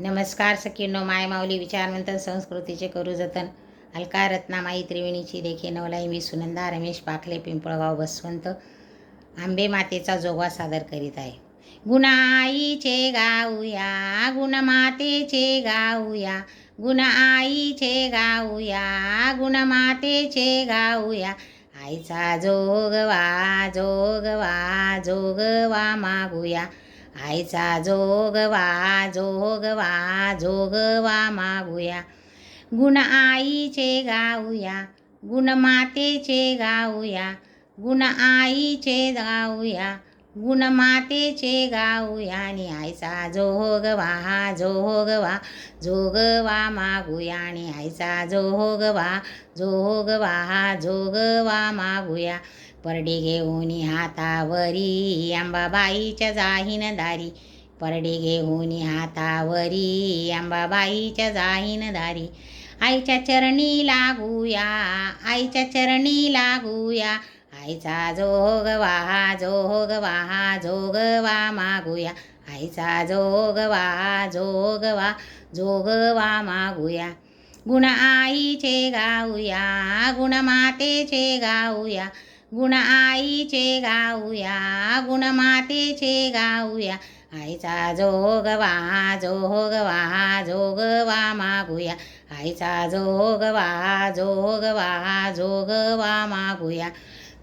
नमस्कार सखीनो माय माऊली विचारवंतन संस्कृतीचे करू जतन अलका रत्नामाई त्रिवेणीची देखे नवलाई मी सुनंदा रमेश पाखले पिंपळगाव बसवंत आंबे मातेचा जोगवा सादर करीत आहे. गुणाईचे गाऊया गुणमातेचे गाऊया गुण आईचे गाऊया गुणमातेचे गाऊया आईचा जोगवा जोगवा जोगवा मागूया. आईचा जोगवा जोगवा जोगवा मागूया. गुण आईचे गाऊया गुण मातेचे गाऊया गुण आईचे गाऊया गुण मातेचे गाऊया. आणि आईचा जोगवा जोगवा जोगवा मागूया. आणि आईचा जोगवा जोगवा जोगवा मागूया. परडी घेऊन हातावरी अंबाबाईच्या जाहीन दारी. परडी घेऊन हातावरी अंबाबाईच्या जाहीन दारी. आईच्या चरणी लागूया आईच्या चरणी लागूया. आईचा जोग वाहा जोग जोगवा जोगवा मागूया. आईचा जोग वाहा जोगवा जोगवा मागूया. गुण आईचे गाऊया गुण मातेचे गाऊया. गुण आईचे गाऊया गुण मातेचे गाऊया. आईचा जोगवा जोगवा जोगवा मागूया. आईचा जोगवा जोगवा जोगवा मागूया.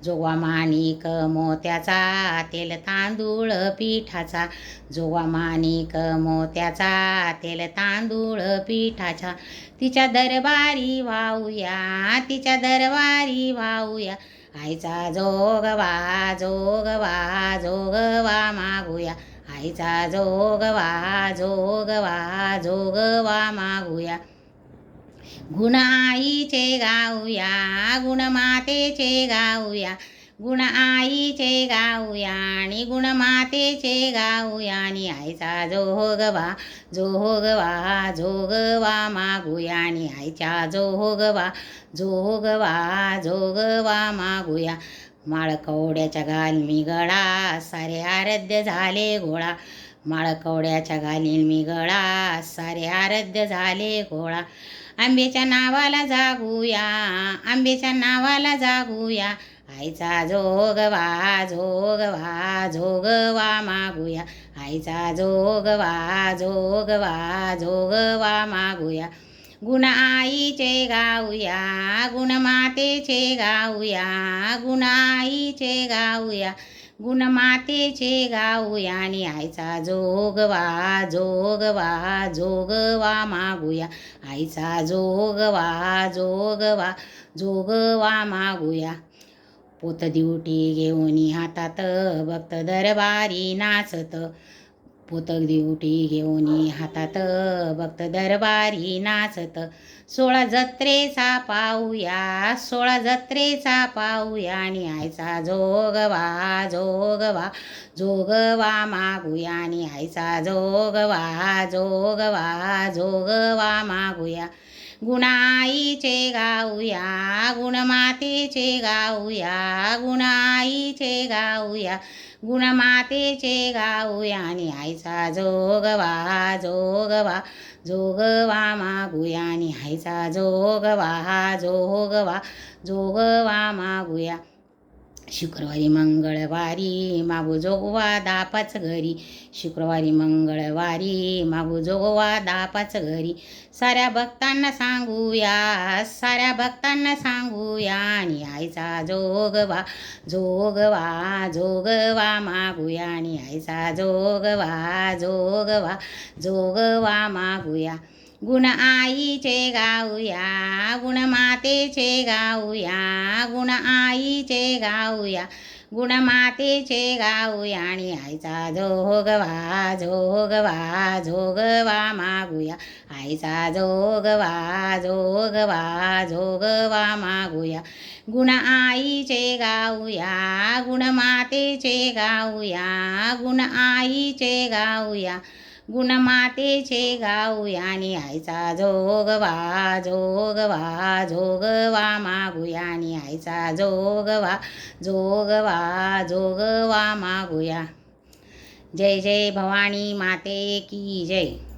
जोगवा माणिक मोत्याचा तेल तांदूळ पिठाचा. जोवा माणिक मोत्याचा तेल तांदूळ पिठाचा. तिच्या दरबारी वाहूया तिच्या दरबारी वाहूया आईचा जोगवा जोगवा जोगवा मागूया. आईचा जोगवा जोगवा जोगवा मागूया. गुण आईचे गाऊया गुण मातेचे गाऊया. गुण आईचे गाऊया आणि गुण मातेचे गाऊया आणि आईचा जोगवा जोगवा जोगवा मागूया आणि आईच्या जोगवा जोगवा जोगवा मागूया. माळकवड्याच्या घाल मी गळा सारे आराध्य झाले गोळा माळकवड्याच्या घालीन मी गळा सारे आराध्य झाले गोळा आंब्याच्या नावाला जागूया आंब्याच्या नावाला जागूया. आईचा जोगवा जोगवा जोगवा मागूया. आईचा जोगवा जोगवा जोगवा मागूया. गुण आईचे गाऊया गुण मातेचे गाऊया गुण आईचे गाऊया. गुण मातेचे गाऊया आणि आईचा जोगवा जोगवा जोगवा मागूया. आईचा जोगवा जोगवा जोगवा मागूया. पोत दिवटी घेऊन हातात भक्त दरबारी नाचत. पोतक दिवटी घेऊन हातात भक्त दरबारी नाचत. सोळा जत्रेचा पाहूया सोळा जत्रेचा पाहूया आणि आयचा जोगवा जोगवा जोगवा मागूया आणि आयचा जोगवा जोगवा जोगवा मागूया. गुणाईचे गाऊया गुणमातेचे गाऊया गुणाईचे गाऊया गुणमातेचे गाऊया आणि आईचा जोगवा जोगवा जोगवा मागूया आणि आईचा जोगवा जोगवा जोगवा मागूया. शुक्रवारी मंगळवारी मागू जोगवा दापाच घरी. शुक्रवारी मंगळवारी मागू जोगवा दापाच घरी. साऱ्या भक्तांना सांगूया साऱ्या भक्तांना सांगूया आणि आईचा जोगवा जोगवा जोगवा मागूया आणि आईचा जोगवा जोगवा जोगवा मागूया. गुण आईचे गाऊया गुण मातेचे गाऊया गुण आईचे गाऊया गुण मातेचे गाऊया आणि आईचा जोगवा जोगवा जोगवा मागूया. आईचा जोगवा जोगवा जोगवा मागूया. गुण आईचे गाऊया गुण मातेचे गाऊया गुण आईचे गाऊया. गुणमातेचे गाऊयानी आईचा जोगवा जोगवा जोगवा मागुयानी आईचा जोगवा जोगवा जोगवा मागुया जय जय भवानी माते की जय.